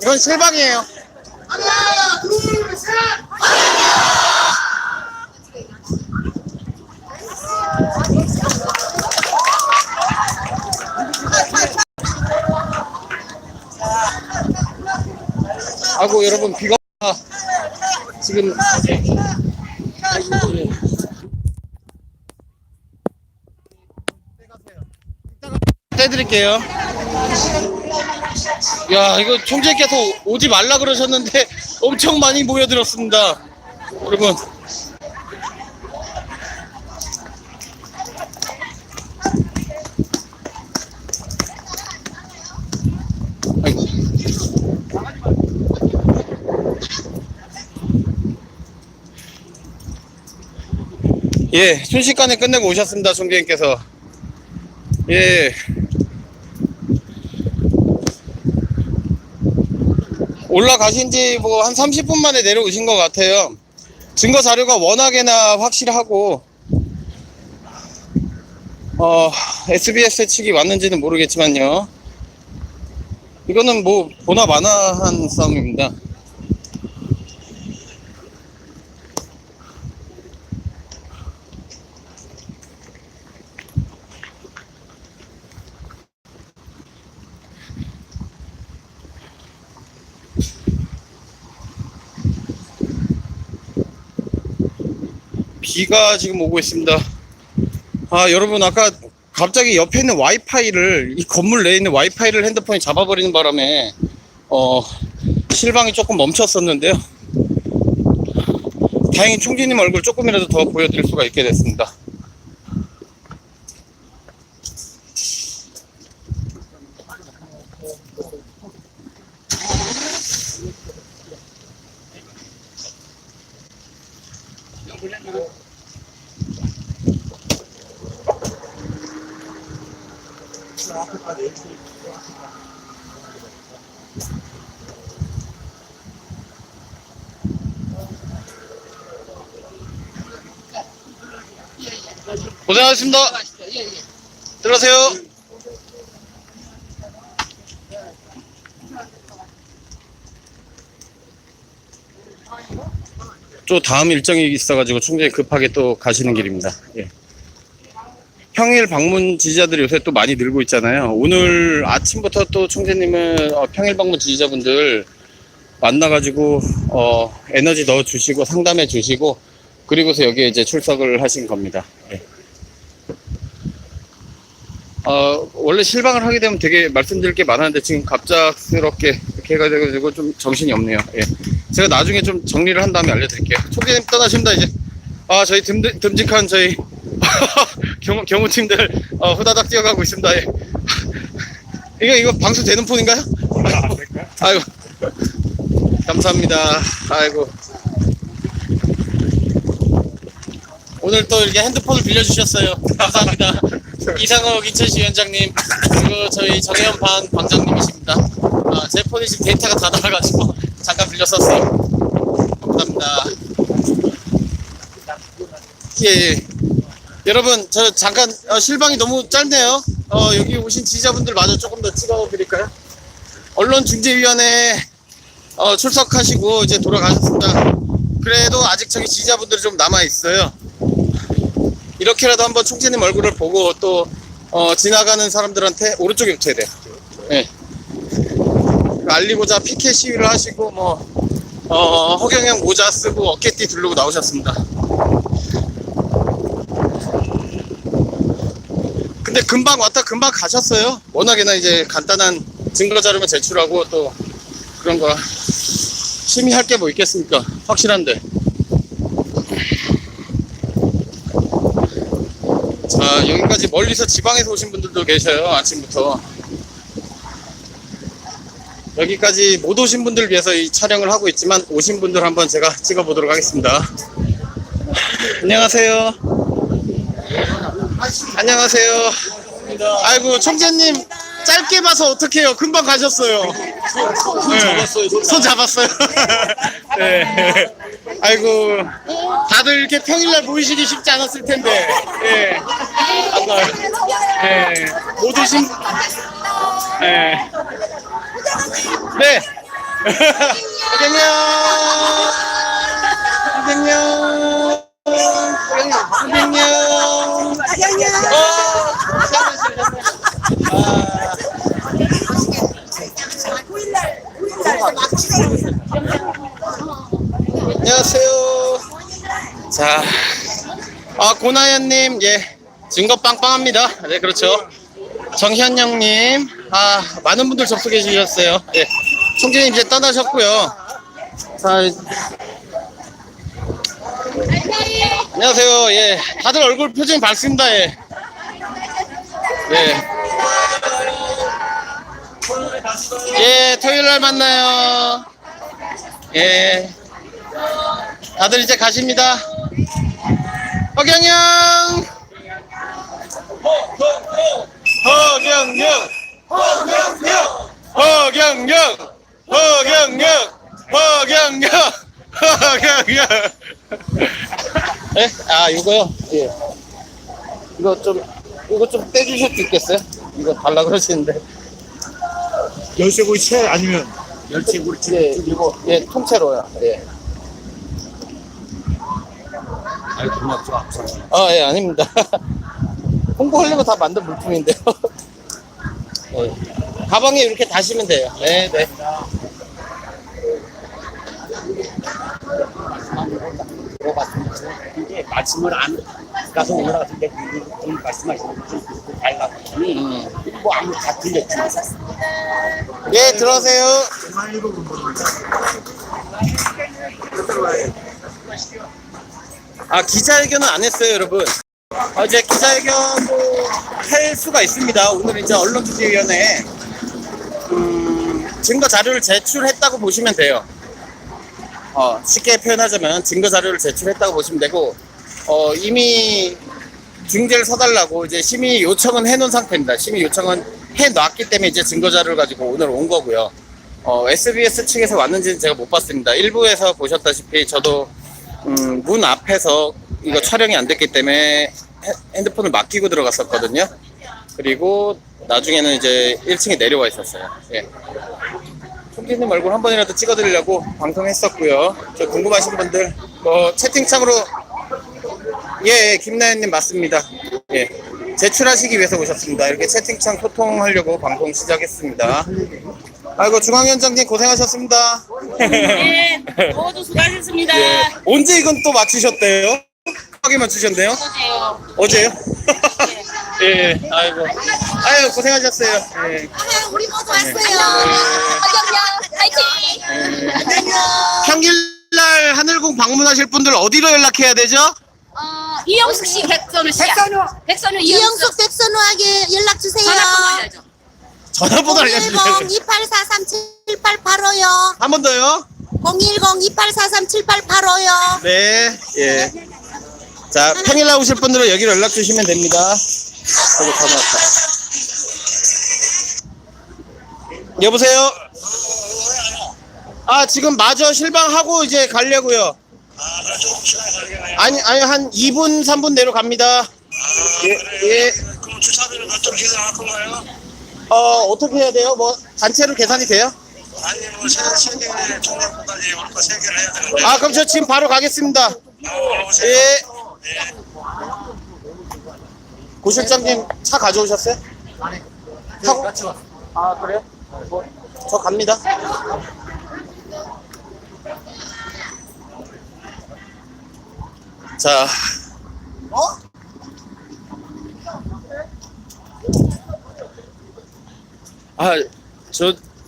이건 실방이에요. 하나, 둘, 셋. 아이고 여러분 비가 지금 해드릴게요. 야 이거 총재께서 오지 말라 그러셨는데 엄청 많이 모여들었습니다. 여러분. 예, 순식간에 끝내고 오셨습니다, 총재님께서. 예. 올라가신 지 뭐 한 30분 만에 내려오신 것 같아요. 증거 자료가 워낙에나 확실하고, 어, SBS 측이 왔는지는 모르겠지만요. 이거는 뭐, 보나 마나한 싸움입니다. 비가 지금 오고 있습니다. 아, 여러분, 아까 갑자기 옆에 있는 와이파이를, 이 건물 내에 있는 와이파이를 핸드폰이 잡아버리는 바람에, 어, 실방이 조금 멈췄었는데요. 다행히 총재님 얼굴 조금이라도 더 보여드릴 수가 있게 됐습니다. 고생하셨습니다. 들어가세요. 또 다음 일정이 있어가지고 총장이 급하게 또 가시는 길입니다. 예. 평일 방문 지지자들이 요새 또 많이 늘고 있잖아요. 오늘 아침부터 또 총재님은 어, 평일 방문 지지자분들 만나가지고 어, 에너지 넣어 주시고 상담해 주시고 그리고서 여기에 이제 출석을 하신 겁니다. 예. 어, 원래 실방을 하게 되면 되게 말씀드릴 게 많았는데 지금 갑작스럽게 이렇게 해가지고 좀 정신이 없네요. 예. 제가 나중에 좀 정리를 한 다음에 알려드릴게요. 총재님 떠나십니다 이제. 아 저희 듬, 듬직한 저희 경호, 경호팀들 어, 후다닥 뛰어가고 있습니다. 예. 이거 이거 방수 되는 폰인가요? 아이고 감사합니다. 아이고 오늘 또 이렇게 핸드폰을 빌려주셨어요. 감사합니다. 이상호 인천시 위원장님 그리고 저희 정혜연 반 광장님이십니다. 아, 제 폰이 지금 데이터가 다 나가가지고 잠깐 빌렸었어요. 감사합니다. 예, 예. 여러분 저 잠깐 어, 실방이 너무 짧네요. 어, 여기 오신 지지자분들 마저 조금 더 찍어드릴까요? 언론중재위원회 어, 출석하시고 이제 돌아가셨습니다. 그래도 아직 저기 지지자분들이 좀 남아 있어요. 이렇게라도 한번 총재님 얼굴을 보고 또 어, 지나가는 사람들한테 오른쪽에 붙여야 돼요. 예. 알리고자 피켓 시위를 하시고 뭐 어, 허경영 모자 쓰고 어깨띠 두르고 나오셨습니다. 근데 금방 왔다 금방 가셨어요. 워낙에나 이제 간단한 증거 자료만 제출하고 또 그런 거 심의 할 게 뭐 있겠습니까? 확실한데. 자, 여기까지 멀리서 지방에서 오신 분들도 계셔요. 아침부터. 여기까지 못 오신 분들 위해서 이 촬영을 하고 있지만 오신 분들 한번 제가 찍어 보도록 하겠습니다. 안녕하세요. 안녕하세요. 아이고 총재님 짧게 봐서 어떡해요? 금방 가셨어요. 손 잡았어요. 손 잡았어요. 네. 아이고 다들 이렇게 평일날 모이시기 쉽지 않았을 텐데. 예. 걸. 예. 모두 신, 예. 네. 안녕. 안녕. 안녕. 안녕하세요. 자, 아 고나연님, 예, 증거 빵빵합니다. 네, 그렇죠. 정현영님, 아 많은 분들 접속해 주셨어요. 예, 총재님 이제 떠나셨고요. 자, 안녕하세요. 예, 다들 얼굴 표정이 밝습니다. 예, 예. 예, 토요일 날 만나요. 예. 다들 이제 가십니다. 허경영! 허경영! 허경영! 허경영! 허경영! 허경영! 허경영! 예? 아, 이거요? 예. 이거 좀, 이거 좀 떼주실 수 있겠어요? 이거 달라 그러시는데. 열쇠고리 채 아니면 열쇠고리 채 예, 이거, 예, 통째로요. 예. 아이 고맙죠 앞서 아, 예, 아닙니다. 홍보하려고 다 만든 물품인데요. 예. 가방에 이렇게 다시면 돼요. 네, 네. 이게 말씀을 안 가서 올라갔는데 그 말씀하시는 분이 달라고 음. 뭐 아무 다 틀렸지 예, 들어오세요. 아, 기자회견은 안 했어요, 여러분. 아, 이제 기자회견도 할 수가 있습니다. 오늘 이제 언론투지위원회에 음, 증거 자료를 제출했다고 보시면 돼요. 어, 쉽게 표현하자면 증거 자료를 제출했다고 보시면 되고, 어, 이미 중재를 서달라고 이제 심의 요청은 해놓은 상태입니다. 심의 요청은 해놨기 때문에 이제 증거 자료를 가지고 오늘 온 거고요. 어, SBS 측에서 왔는지는 제가 못 봤습니다. 일부에서 보셨다시피 저도 음, 문 앞에서 이거 촬영이 안 됐기 때문에 핸- 핸드폰을 맡기고 들어갔었거든요. 그리고 나중에는 이제 1층에 내려와 있었어요. 예. 총기님 얼굴 한 번이라도 찍어드리려고 방송했었고요. 저 궁금하신 분들 뭐 채팅창으로 예, 예, 김나연님 맞습니다. 예. 제출하시기 위해서 오셨습니다. 이렇게 채팅창 소통하려고 방송 시작했습니다. 아이고 중앙위원장님 고생하셨습니다. 네, 모두 수고하셨습니다. 예. 언제 이건 또 맞추셨대요? 하게 맞추셨네요? 어제요. 어제요? 예, 아이고. 아유, 고생하셨어요. 예. 우리 모두 왔어요. 허경영 파이팅. 평일날 하늘궁 방문하실 분들 어디로 연락해야 되죠? 어, 이영숙 씨, 백선우 씨. 백선우. 백선우, 이영숙 백선우에게 연락 주세요. 전화번호 알려줘. 전화번호 알려주세요. 010-2843-7885요. 한 번 더요. 010-2843-7885요. 네, 예. 자, 평일날 오실 분들은 여기로 연락 주시면 됩니다. 저기 전화 왔다. 여보세요? 아, 지금 마저 실방하고 이제 가려고요. 아니, 아니, 한 2분, 3분 내로 갑니다. 예, 예. 그럼 주차비를 몇점 계산할 건가요? 어, 어떻게 해야 돼요? 뭐, 단체로 계산이 돼요? 아니 뭐세 개 종량까지 오늘 거세 개를 해야 되는데 아, 그럼 저 지금 바로 가겠습니다. 아, 올라오세요 예. 고실장님 차 가져오셨어요? 아니. 타고 같이 왔어. 아 그래요? 뭐, 저 갑니다. 자. 아, 저